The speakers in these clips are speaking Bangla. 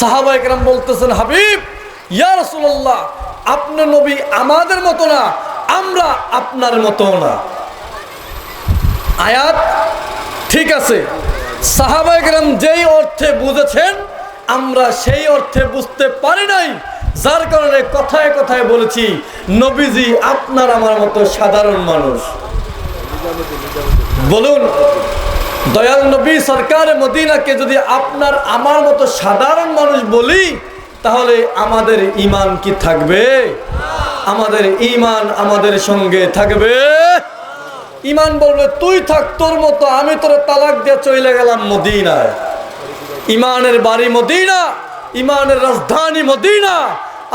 সাহাবা একরাম বলতেছেন, হাবিব, ইয়া রাসূলুল্লাহ, আপনি নবী আমাদের মতো না, আমরা আপনার মতো না। আয়াত ঠিক আছে। সাহাবা একরাম যেই অর্থে বুঝেছেন, আমরা সেই অর্থে বুঝতে পারি নাই, যার কারণে কথায় কথায় বলেছি, নবীজি আপনার আমার মতো সাধারণ মানুষ। বলুন দয়াল নবী সরকার মদিনাকে যদি আপনার, আমার মতো সাধারণ মানুষ বলি, তাহলে আমাদের ইমান কি থাকবে? আমাদের ইমান আমাদের সঙ্গে থাকবে। ইমান বলবে, তুই থাক, তোর মতো, আমি তোর তালাক দিয়ে চলে গেলাম মদিনায়। ইমানের বাড়ি মদিনা ইমানের রাজধানী মদিনা,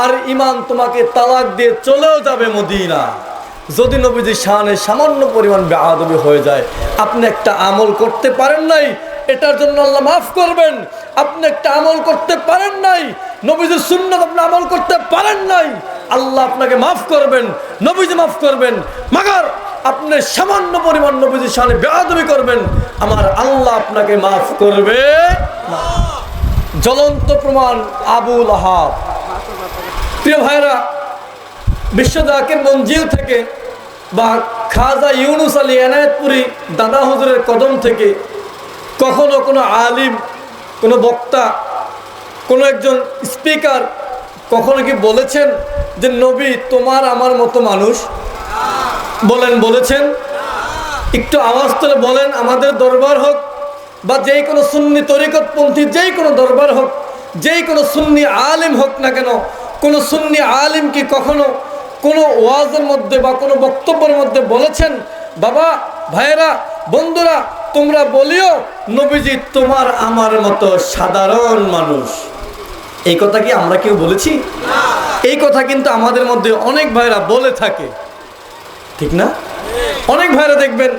আর ইমান তোমাকে তালাক দিয়ে চলেও যাবে মদিনা। যদি নবীজি শানে সামান্য পরিমাণ বেআদবি হয়ে যায়, আপনি একটা আমল করতে পারেন নাই, এটার জন্য আল্লাহ মাফ করবেন। আপনি একটা আমল করতে পারেন নাই, নবীজির সুন্নত আপনি আমল করতে পারেন নাই, আল্লাহ আপনাকে মাফ করবেন, নবীজি মাফ করবেন। মাগার, আপনি সামান্য পরিমাণ নবীজির শানে বেআদবি করবেন, আমার আল্লাহ আপনাকে মাফ করবে। জ্বলন্ত প্রমাণ আবুল আহাব প্রিয় ভাইরা বিশ্বদাকের মঞ্জিল থেকে বা খাজা ইউনুস আলী এনায়তপুরি দাদা হুজুরের কদম থেকে কখনো কোনো আলিম, কোনো বক্তা, কোনো একজন স্পিকার কখনো কি বলেছেন যে, নবী, তোমার আমার মতো মানুষ বলেন, বলেছেন? একটু আওয়াজ তুলে বলেন, আমাদের দরবার হোক বা যেই কোনো সুন্নি তরিকতপন্থী, যেই কোনো দরবার হোক, যেই কোনো সুন্নি আলিম হোক না কেন, কোনো সুন্নি আলিম কি কখনো কোনো ওয়াজের মধ্যে বা কোনো বক্তব্যের মধ্যে বলেছেন, বাবা, ভাইয়েরা, বন্ধুরা, তোমরা বলিও, নবীজি তোমার আমার মতো সাধারণ মানুষ। এই কথা কি আমরা কেউ বলেছি? এই কথা কিন্তু আমাদের মধ্যে অনেক ভাইরা বলে থাকে। ঠিক না? অনেক ভাইরা দেখবেন,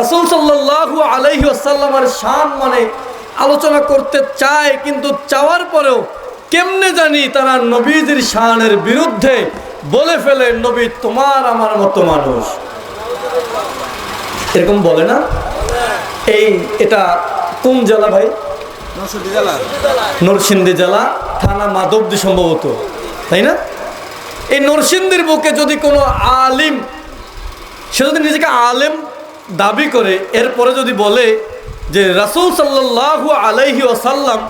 রাসুল সাল্লাহু আলহি আসাল্লামার শান মানে আলোচনা করতে চায়, কিন্তু চাওয়ার পরেও কেমনে জানি তারা নবীজির শানের বিরুদ্ধে বলে ফেলে নবী তোমার আমার মতো মানুষ। এরকম বলে না? এই এটা কোন জেলা ভাই? নরসিংদী জেলা। থানা মাধবদী সম্ভবত তাই না? এই নরসিংদীর বুকে যদি কোনো আলিম সে যদি নিজেকে আলেম দাবি করে এরপরে যদি বলে যে রাসুল সাল্লাহু আলাইহি ওসাল্লাম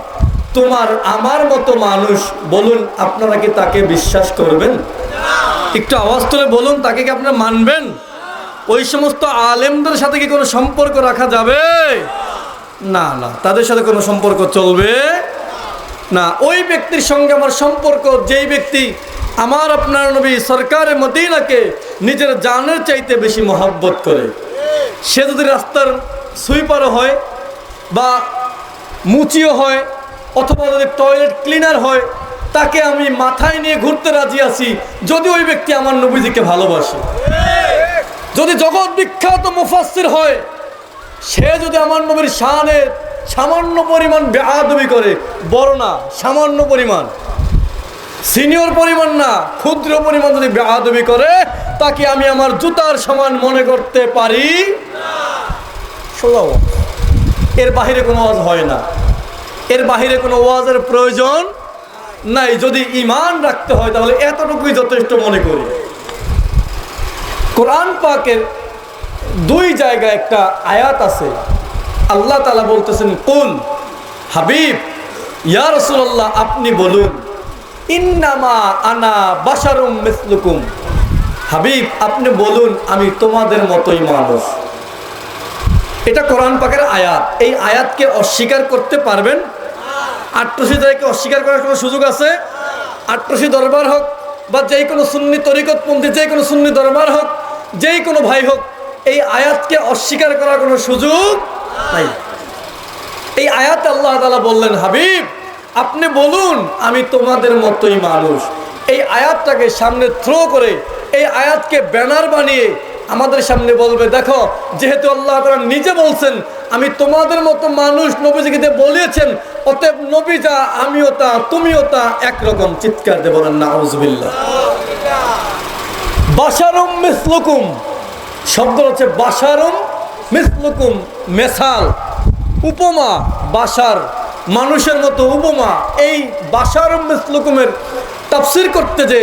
তোমার আমার মতো মানুষ বলুন আপনারা কি তাকে বিশ্বাস করবেন? একটু আওয়াজ তুলে বলুন, তাকে কি আপনারা মানবেন? ওই সমস্ত আলেমদের সাথে কি কোনো সম্পর্ক রাখা যাবে? না না, তাদের সাথে কোনো সম্পর্ক চলবে না। ওই ব্যক্তির সঙ্গে আমার সম্পর্ক, যেই ব্যক্তি আমার আপনার নবী সরকারে মদিনাকে নিজের জানের চাইতে বেশি মহাব্বত করে। সে যদি রাস্তার সুইপারও হয় বা মুচিও হয় অথবা যদি টয়লেট ক্লিনার হয় তাকে আমি মাথায় নিয়ে ঘুরতে রাজি আছি যদি ওই ব্যক্তি আমার নবীজিকে ভালোবাসে। যদি জগৎ বিখ্যাত মুফাসির হয়, সে যদি আমার নবীর শানে সামান্য পরিমাণ বেআদবি করে, বড় না, সামান্য পরিমাণ। সিনিয়র পরিমাণ না, ক্ষুদ্র পরিমাণ যদি বেআদবি করে, তাকে আমি আমার জুতার সমান মনে করতে পারি এর বাহিরে কোনো ওয়াজ হয় না। এর বাহিরে কোনো ওয়াজের প্রয়োজন নাই, যদি ইমান রাখতে হয়, তাহলে এতটুকুই যথেষ্ট মনে করি। কোরআন পাকের দুই জায়গায় একটা আয়াত আছে। আল্লাহ তালা বলতেছেন, কুল, হাবিব, ইয়া রসুল্লাহ আপনি বলুন, ইন্নামা আনা বাসারুম মিসলুকুম। হাবিব, আপনি বলুন, আমি তোমাদের মতোই মানুষ। এটা কোরআন পাকের আয়াত। এই আয়াতকে অস্বীকার করতে পারবেন আট্রসি তাদেরকে অস্বীকার করার কোনো সুযোগ আছে? আট্রসি দরবার হোক বা যেই কোনো সুন্নি তরিকতপন্থী যে কোনো সুন্নি দরবার হোক, যেই কোনো ভাই হোক, এই আয়াতকে অস্বীকার করার কোনো সুযোগ নাই। এই আয়াত আল্লাহ তালা বললেন, হাবিব, আপনি বলুন, আমি তোমাদের মতোই মানুষ। এই আয়াতটাকে সামনে থ্রো করে, এই আয়াতকে ব্যানার বানিয়ে আমাদের সামনে বলবে, দেখো, যেহেতু আল্লাহ তালা নিজে বলছেন, আমি তোমাদের মতো মানুষ নবীজিকে বলিয়েছেন অতএব নবী যা, আমিও তা, তুমিও তা, একরকম চিৎকার দেব না আউজবিল্লা বাসারুম মিসলুকুম, শব্দ হচ্ছে বাসারুম মিসলুকুম, মেসাল, উপমা বাসার মানুষের মতো উপমা। এই বাসার মিসলুকুমের তাফসির করতে যে,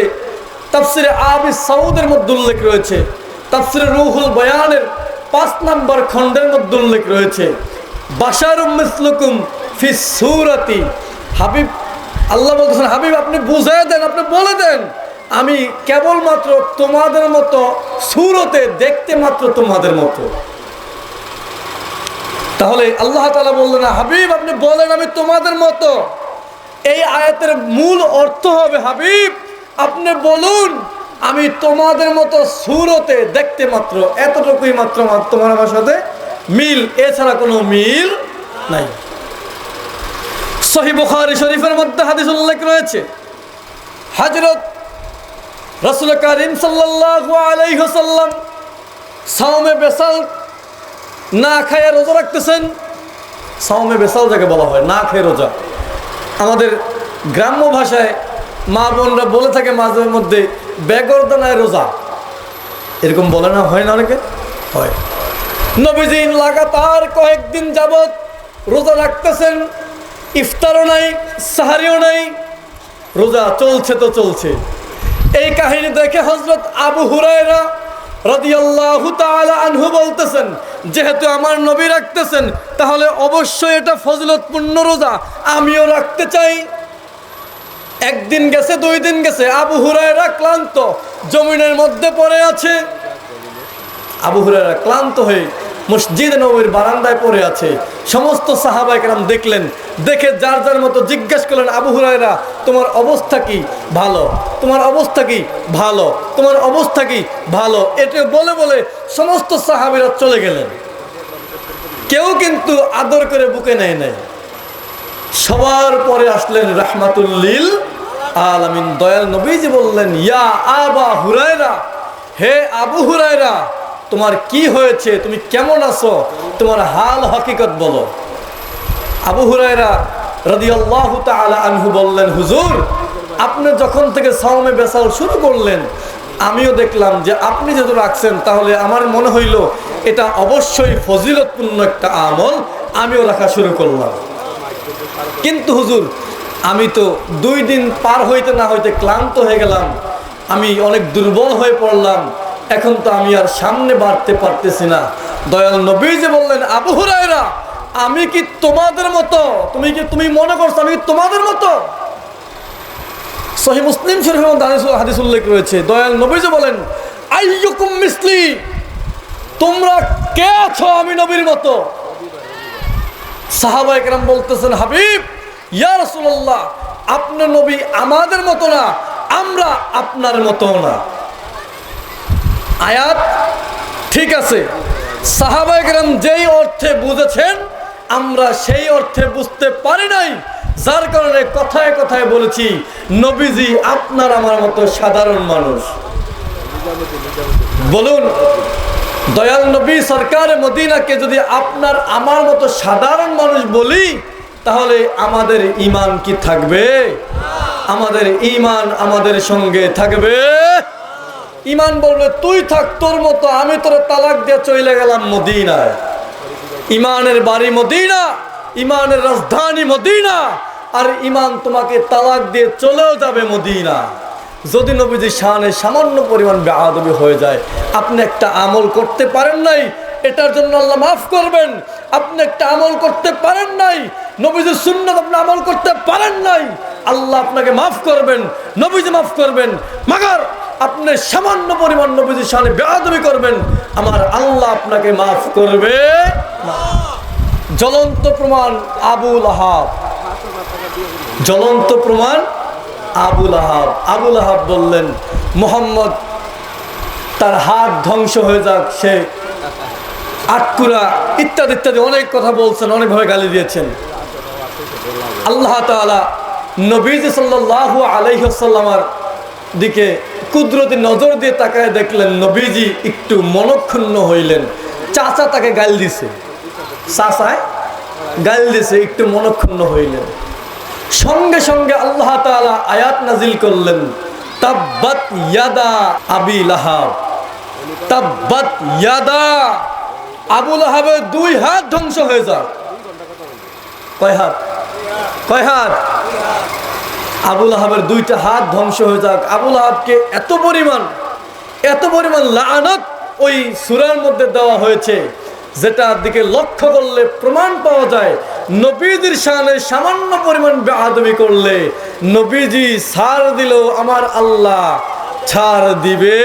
তাফসিরে আবি সাউদের মধ্যে উল্লেখ রয়েছে, তাফসিরে রুহুল বয়ানের পাঁচ নম্বর খণ্ডের মধ্যে উল্লেখ রয়েছে বাসার মিসলুকুম ফি সুরাতি। হাবিব, আল্লাহ বলতেছেন, হাবিব, আপনি বুঝাই দেন, আপনি বলে দেন। আমি কেবলমাত্র তোমাদের মতো সুরতে দেখতে মাত্র তোমাদের মতো। তাহলে আল্লাহ তালা বললেন হাবিব, আপনি বলেন, আমি তোমাদের মতো। এই আয়াতের মূল অর্থ হবে, হাবিব, আপনি বলুন, আমি তোমাদের মতো সুরতে দেখতে মাত্র। এতটুকুই মাত্র তোমার আমার সাথে মিল, এছাড়া কোনো মিল নাই। সহি বুখারী শরীফের মধ্যে হাদিস উল্লেখ রয়েছে। হজরত রসুল করিম সাল্লাল্লাহু আলাইহি ওয়াসাল্লাম সাওমে বেসাল না খায় রোজা রাখতেছেন। সাওমে বেসাল যাকে বলা হয়, না খেয়ে রোজা। আমাদের গ্রাম্য ভাষায় মা বোনরা বলে থাকে মাঝে মধ্যে, বেগরদানায় রোজা। এরকম বলে না, হয় না অনেকে? হয়। নবীজিন লাগাতার কয়েকদিন যাবত রোজা রাখতেছেন। ইফতারও নাই, সাহারিও নাই, রোজা চলছে তো চলছে। এই কাহিনী দেখে হজরত আবু হুরায়রা রাদিয়াল্লাহু তাআলা আনহু বলতেছেন, যেহেতু আমার নবী রাখতেছেন, তাহলে অবশ্যই এটা ফজিলতপূর্ণ রোজা। আমিও রাখতে চাই। একদিন গেছে, দুই দিন গেছে, আবু হুরায়রা ক্লান্ত, জমিনের মধ্যে পড়ে আছে। আবু হুরায়রা ক্লান্ত হয়ে মসজিদে নবীর বারান্দায় পড়ে আছে। সমস্ত সাহাবা সাহাবাইকেরাম দেখলেন, দেখে যার যার মতো জিজ্ঞেস করলেন, আবু হুরায়রা, তোমার অবস্থা কি? ভালো। তোমার অবস্থা কি? ভালো। তোমার অবস্থা কি? ভালো। এটা বলে বলে সমস্ত সাহাবিরা চলে গেলেন। কেউ কিন্তু আদর করে বুকে নেয় নাই। সবার পরে আসলেন রাহমাতুল্লিল আলামিন। দয়াল নবীজি বললেন, ইয়া আবা হুরায়রা, হে আবু হুরায়রা তোমার কি হয়েছে? তুমি কেমন আছো? তোমার হাল হকিকত বলো। আবু হুরায়রা রাদিয়াল্লাহু তাআলা আনহু বললেন, হুজুর, আপনি যখন থেকে সাওমে বেসাল শুরু করলেন, আমিও দেখলাম যে আপনি যেহেতু রাখছেন, তাহলে আমার মনে হইল এটা অবশ্যই ফজিলতপূর্ণ একটা আমল, আমিও রাখা শুরু করলাম। কিন্তু হুজুর, আমি তো দুই দিন পার হইতে না হইতে ক্লান্ত হয়ে গেলাম। আমি অনেক দুর্বল হয়ে পড়লাম। এখন তো আমি আর সামনে বাড়তে পারতেছি না। দয়াল নবী যে বললেন, আবু হুরায়রা, আমি কি তোমাদের মতো? তুমি কি, তুমি মনে করছ আমি কি তোমাদের মতো? সহি মুসলিম শরীফের মধ্যে হাদিস- উল্লেখ রয়েছে। দয়াল নবী যে বলেন, আইয়ুকুম মিসলি, তোমরা কে আছো আমি নবীর মতো? সাহাবা একরাম বলতেছেন, হাবিব, ইয়া রাসূলুল্লাহ আপনার নবী আমাদের মতো না, আমরা আপনার মতো না। আয়াত ঠিক আছে। সাহাবা একরাম যেই অর্থে বুঝেছেন, আমরা সেই অর্থে বুঝতে পারি নাই। যার কারণে কথায় কথায় বলেছি, নবীজি আপনার আমার মতো সাধারণ মানুষ। বলুন, দয়াল নবী সরকার মদিনাকে যদি আপনার আমার মতো সাধারণ মানুষ বলি, তাহলে আমাদের ইমান কি থাকবে? আমাদের ইমান আমাদের সঙ্গে থাকবে? ইমান বলবে, তুই থাক, তোর মতো, আমি তোর তালাক দিয়ে চলে গেলাম মদিনায়। ইমানের বাড়ি মদিনা, ইমানের রাজধানী মদিনা, আর ইমান তোমাকে তালাক দিয়ে চলেও যাবে মদিনা। যদি নবীজি শানে সামান্য পরিমাণ বেআদবি হয়ে যায়, আপনি একটা আমল করতে পারেন নাই, এটার জন্য আল্লাহ মাফ করবেন। আপনি একটা আমল করতে পারেন নাই নবীজির সুন্নত আপনি আমল করতে পারেন নাই, আল্লাহ আপনাকে মাফ করবেন, নবীজি মাফ করবেন, মাগার আপনি সামান্য পরিমাণ নবীজির শানে বেআদবি করবেন, আমার আল্লাহ আপনাকে মাফ করবে। জ্বলন্ত প্রমাণ আবুল আহাব। জ্বলন্ত প্রমাণ আবুল আহাব। আবুল আহাব বললেন, মোহাম্মদ, তার হাত ধ্বংস হয়ে যাক, সে আটকুরা ইত্যাদি ইত্যাদি অনেক কথা বলছেন, অনেকভাবে গালি দিয়েছেন। আল্লাহ তাআলা নবীজ সাল্লাল্লাহু আলাইসাল্লামার দিকে কুদরতি নজর দিয়ে তাকায় দেখলেন, নবীজি একটু মনক্ষুণ্ণ হইলেন। চাচা তাকে গাল দিছে। চাচায় গাল দিছে, একটু মনক্ষুণ্ণ হইলেন। সঙ্গে সঙ্গে আল্লাহ তাআলা আয়াত নাজিল করলেন, তাব্বাত ইয়াদা আবি লাহাব। তাব্বাত ইয়াদা। আবু লাহাবের দুই হাত ধ্বংস হয়ে যাক। কয় হাত? কয় হাত? আবুল আহাবের দুইটা হাত ধ্বংস হয়ে যাক। আবুল আহাবকে এত পরিমাণ এত পরিমাণ লানত ওই সুরার মধ্যে দেওয়া হয়েছে যেটা দিকে লক্ষ্য করলে প্রমাণ পাওয়া যায়, নবীজির শানে সামান্য পরিমাণ বেআদবি করলে নবীজি ছাড় দিল আমার আল্লাহ ছাড় দিবে।